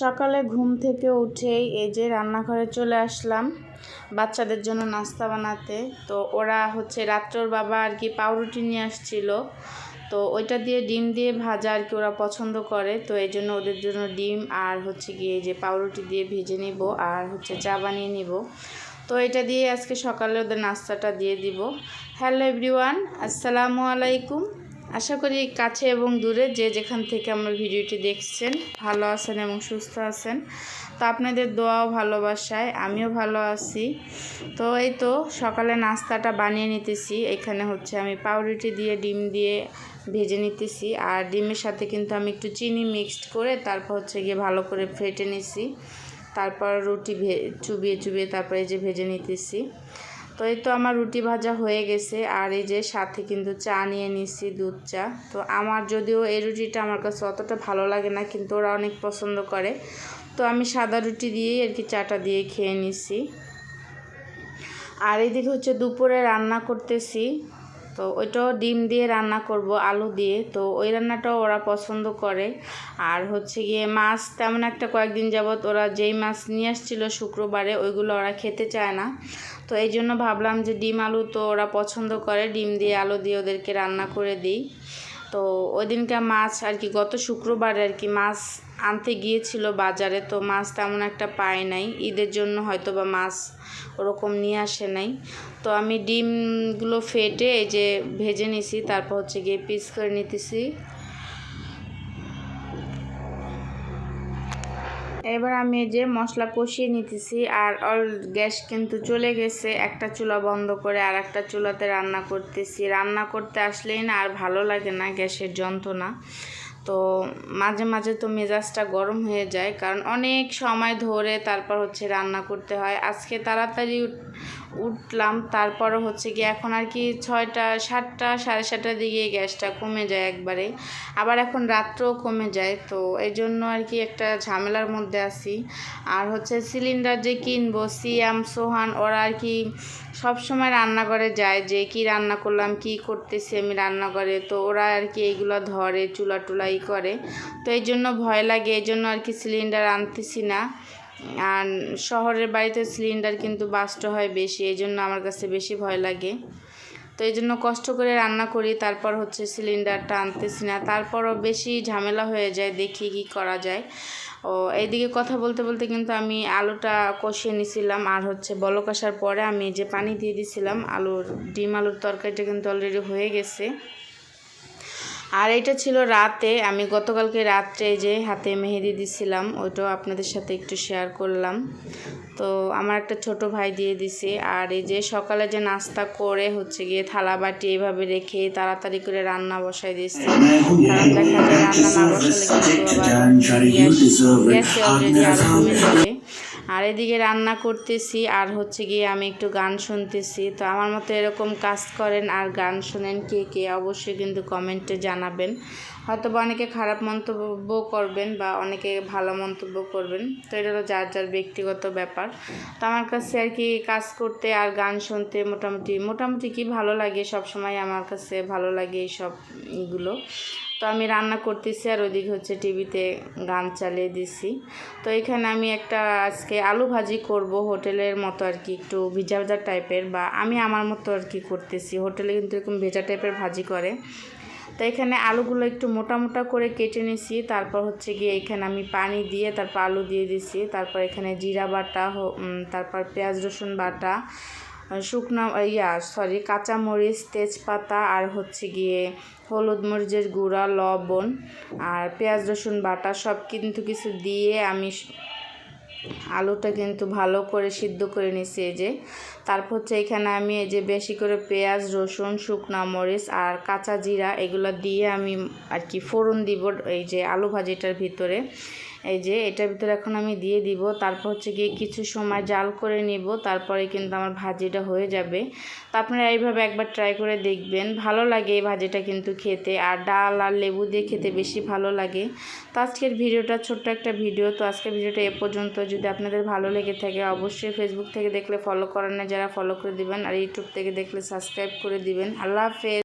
সকালে ঘুম থেকে উঠেই এই যে রান্নাঘরে চলে আসলাম বাচ্চাদের জন্য নাস্তা বানাতে। তো ওরা হচ্ছে রাত্রর বাবা আর কি পাউরুটি নিয়ে আসছিল। তো ওইটা দিয়ে ডিম দিয়ে ভাজা আর কি ওরা পছন্দ করে। তো এই জন্য ওদের জন্য ডিম আর হচ্ছে গিয়ে যে পাউরুটি দিয়ে ভেজে নিব আর হচ্ছে চা বানিয়ে নিব। তো এটা দিয়ে আজকে সকালে ওদের নাস্তাটা দিয়ে দিব। হ্যালো এভরিওয়ান, আসসালামু আলাইকুম। আশা করি কাছে এবং দূরে যে যেখান থেকে আমার ভিডিওটি দেখছেন, ভালো আছেন এবং সুস্থ আছেন। তো আপনাদের দোয়াও ভালোবাসায় আমিও ভালো আছি। তো এই তো সকালে নাস্তাটা বানিয়ে নিতেছি। এখানে হচ্ছে আমি পাউরুটি দিয়ে, ডিম দিয়ে ভেজে নিতেছি। আর ডিমের সাথে কিন্তু আমি একটু চিনি মিক্সড করে তারপর হচ্ছে গিয়ে ভালো করে ফেটে নিছি। তারপর রুটি ভে, চুবিয়ে চুবিয়ে তারপরে যে ভেজে নিতেছি। তো এই তো আমার রুটি ভাজা হয়ে গেছে, আর এই যে সাথে কিন্তু চা নিয়ে নিছি, দুধ চা। তো আমার যদিও এই রুটিটা আমার কাছে অতটা ভালো লাগে না, কিন্তু ওরা অনেক পছন্দ করে। তো আমি সাদা রুটি দিয়েই আর কি চাটা দিয়ে খেয়ে নিছি। আর এদিকে হচ্ছে দুপুরে রান্না করতেছি। তো ওইটাও ডিম দিয়ে রান্না করব, আলু দিয়ে। তো ওই রান্নাটাও ওরা পছন্দ করে। আর হচ্ছে গিয়ে মাছ তেমন একটা কয়েকদিন যাবৎ ওরা যেই মাছ নিয়ে আসছিল শুক্রবারে, ওইগুলো ওরা খেতে চায় না। তো এই জন্য ভাবলাম যে ডিম আলু তো ওরা পছন্দ করে, ডিম দিয়ে আলু দিয়ে ওদেরকে রান্না করে দিই। তো ওই দিনকে মাছ আর কি, গত শুক্রবার আর কি মাছ আনতে গিয়েছিল বাজারে, তো মাছ তেমন একটা পায় নাই। ঈদের জন্য হয়তো বা মাছ ওরকম নিয়ে আসে নাই। তো আমি ডিমগুলো ফেটে এই যে ভেজে নিছি, তারপর হচ্ছে গিয়ে পিস করে নিতেছি। এবার আমি যে মশলা কষিয়ে নিতেছি আর অল গ্যাস কিন্তু চলে গেছে। একটা চুলা বন্ধ করে আর একটা চুলাতে রান্না করতেছি। রান্না করতে আসলেই না আর ভালো লাগে না গ্যাসের যন্ত্রণা। তো মাঝে মাঝে তো মেজাজটা গরম হয়ে যায়, কারণ অনেক সময় ধরে তারপর হচ্ছে রান্না করতে হয়। আজকে তাড়াতাড়ি উঠলাম, তারপরও হচ্ছে কি এখন আর কি ছয়টা, সাতটা, সাড়ে সাতটার দিকে গ্যাসটা কমে যায় একবারে আবার এখন রাত্রেও কমে যায়, তো এই জন্য আর কি একটা ঝামেলার মধ্যে আছি। আর হচ্ছে সিলিন্ডার যে কিনবো, সিয়াম, সোহান, ওরা আর কি সব সময় রান্নাঘরে যায় যে কি রান্না করলাম, কি করতেছি আমি রান্নাঘরে, তো ওরা আর কি এইগুলো ধরে, চুলা টুলাই করে। তো এই জন্য ভয় লাগে, এই জন্য আর কি সিলিন্ডার আনতেছি না। আর শহরের বাড়িতে সিলিন্ডার কিন্তু বাস্ট হয় বেশি, এই জন্য আমার কাছে বেশি ভয় লাগে। তো এই জন্য কষ্ট করে রান্না করি, তারপর হচ্ছে সিলিন্ডারটা আনতেছি না। তারপরও বেশি ঝামেলা হয়ে যায়, দেখি কি করা যায়। ও, এইদিকে কথা বলতে বলতে কিন্তু আমি আলুটা কষিয়ে নিছিলাম, আর হচ্ছে বলক আসার পরে আমি যে পানি দিয়ে দিছিলাম, আলুর, ডিম আলুর তরকারিটা কিন্তু অলরেডি হয়ে গেছে। আর এটা ছিল রাতে আমি গতকালকে রাত্রে যে হাতে মেহেদি দিছিলাম ওইটাও আপনাদের সাথে একটু শেয়ার করলাম। তো আমার একটা ছোট ভাই দিয়ে দিছে আর এই যে সকালে যে নাস্তা করে হচ্ছে গিয়ে থালা বাটি এইভাবে রেখে তাড়াতাড়ি করে রান্না বসাই দিচ্ছি কারণ দেখা যায় রান্না না বসালে কিন্তু আবার গ্যাসে অলরেডি আরও কমে যাবে। আর এদিকে রান্না করতেছি, আর হচ্ছে গিয়ে আমি একটু গান শুনতেছি। তো আমার মতো এরকম কাজ করেন আর গান শোনেন কে কে, অবশ্যই কিন্তু কমেন্টে জানাবেন। হয়তো বা অনেকে খারাপ মন্তব্য করবেন বা অনেকে ভালো মন্তব্য করবেন। তো এটা হলো যার যার ব্যক্তিগত ব্যাপার। তো আমার কাছে আর কি কাজ করতে আর গান শুনতে মোটামুটি মোটামুটি কি ভালো লাগে সব সময় আমার কাছে ভালো লাগে এইসব এগুলো তো আমি রান্না করতেছি আর ওইদিকে হচ্ছে টিভিতে গান চালিয়ে দিছি। তো এখানে আমি একটা আজকে আলু ভাজি করব হোটেলের মতো আর কি, একটু ভিজা ভিজা টাইপের বা আমি আমার মতো আর কি করতেছি। হোটেলে কিন্তু এরকম ভেজা টাইপের ভাজি করে। তো এখানে আলুগুলো একটু মোটা মোটা করে কেটে নিছি, তারপর হচ্ছে গিয়ে এখানে আমি পানি দিয়ে তারপর আলু দিয়ে দিছি, তারপর এখানে জিরা বাটা তারপর পেঁয়াজ রসুন বাটা শুকনো ইয়া সরি কাঁচামরিচ, তেজপাতা আর হচ্ছে গিয়ে হলুদ মরিচের গুঁড়া, লবণ আর পেঁয়াজ, রসুন, বাটা সব কিন্তু কিছু দিয়ে আমি আলুটা কিন্তু ভালো করে সিদ্ধ করে নিছি এই যে। তারপর হচ্ছে এখানে আমি এই যে বেশি করে পেঁয়াজ, রসুন, শুকনা মরিচ আর কাঁচা জিরা এগুলো দিয়ে আমি আর কি ফোড়ন দিব এই যে আলু ভাজিটার ভিতরে। এই যে এটার ভিতরে এখন আমি দিয়ে দিব। তারপর হচ্ছে গিয়ে কিছু সময় জাল করে নিব, তারপরে কিন্তু আমার ভাজিটা হয়ে যাবে। তো আপনারা এইভাবে একবার ট্রাই করে দেখবেন। ভালো লাগে এই ভাজিটা কিন্তু খেতে, আর ডাল আর লেবু দিয়ে খেতে বেশি ভালো লাগে। তো আজকের ভিডিওটা ছোট্ট একটা ভিডিও। তো আজকের ভিডিওটা এ পর্যন্ত। যদি আপনাদের ভালো লেগে থাকে, অবশ্যই ফেসবুক থেকে দেখলে ফলো করেন না, যারা ফলো করে দিবেন, আর ইউটিউব থেকে দেখলে সাবস্ক্রাইব করে দিবেন। আল্লাহ হাফেজ।